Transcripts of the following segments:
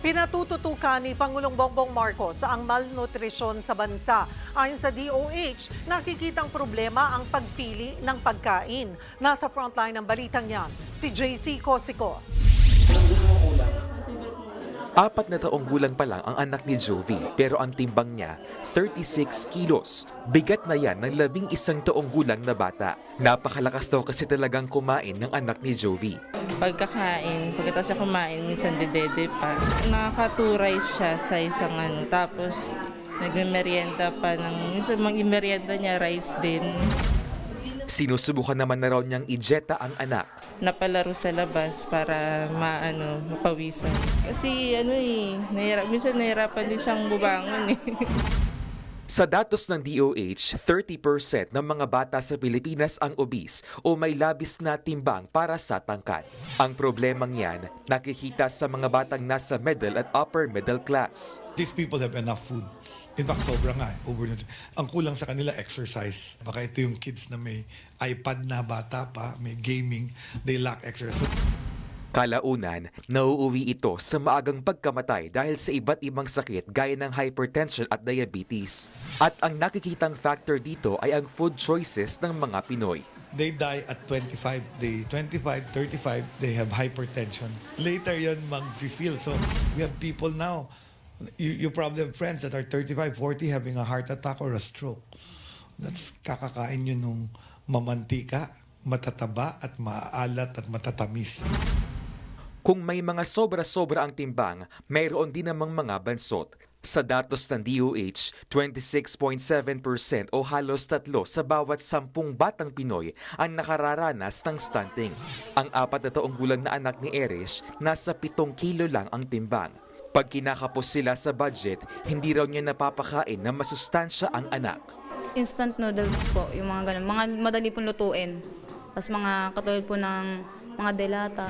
Pinatututukan ni Pangulong Bongbong Marcos ang malnutrisyon sa bansa. Ayon sa DOH, nakikitang problema ang pagpili ng pagkain. Nasa frontline ng balitang yan, si JC Cosico. Apat na taong gulang pa lang ang anak ni Jovi pero ang timbang niya 36 kilos. Bigat na yan ng labing isang taong gulang na bata. Napakalakas daw kasi talagang kumain ng anak ni Jovi. pagkakain, pagkatapos siya kumain, minsan dedede pa. Nakakaturay siya sa isang ano, tapos nagme-merienda pa ng, minsan mag-merienda niya rice din. Sinusubukan naman na raw niyang ijeta ang anak. Napalaro sa labas para maano, mapawisan. Kasi ano eh, nahirap, minsan nahirapan din siyang bubangon eh. Sa datos ng DOH, 30% ng mga bata sa Pilipinas ang obese o may labis na timbang para sa tangkad. Ang problemang yan, nakikita sa mga batang nasa middle at upper middle class. These people have enough food. In fact, sobra nga. eh, Over Ang kulang sa kanila, exercise. Baka ito yung kids na may iPad na bata pa, may gaming, they lack exercise. Kalaunan, nauuwi ito sa maagang pagkamatay dahil sa iba't ibang sakit gaya ng hypertension at diabetes. At ang nakikitang factor dito ay ang food choices ng mga Pinoy. They die at 25. They 25, 35, they have hypertension. Later yon mag-feel. So we have people now, you, you probably have friends that are 35, 40 having a heart attack or a stroke. That's kakakain yun nung mamantika, matataba at maalat at matatamis. Kung may mga sobra-sobra ang timbang, mayroon din namang mga bansot. Sa datos ng DOH, 26.7% o halos tatlo sa bawat sampung batang Pinoy ang nakararanas ng stunting. Ang apat na taong gulang na anak ni Erich, nasa 7 kilo lang ang timbang. Pag kinakapos sila sa budget, hindi raw niya napapakain na masustansya ang anak. Instant noodles po, yung mga ganun. Mga madali pong lutuin. Tapos mga katulad po ng mga delata.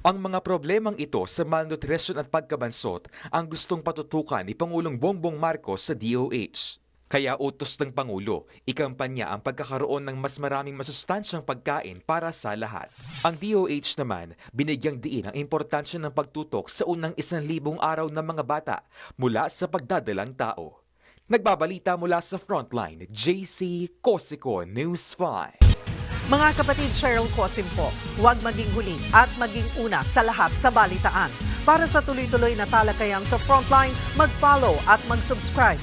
Ang mga problemang ito sa malnutrition at pagkabansot ang gustong patutukan ni Pangulong Bongbong Marcos sa DOH. Kaya utos ng Pangulo, ikampanya ang pagkakaroon ng mas maraming masustansyang pagkain para sa lahat. Ang DOH naman, binigyang diin ang importansya ng pagtutok sa unang isang libong araw ng mga bata mula sa pagdadalang tao. Nagbabalita mula sa Frontline, JC Cosico News 5. Mga kapatid Cheryl Cosim po, huwag maging huli at maging una sa lahat sa balitaan. Para sa tuloy-tuloy na talakayan sa Frontline, mag-follow at mag-subscribe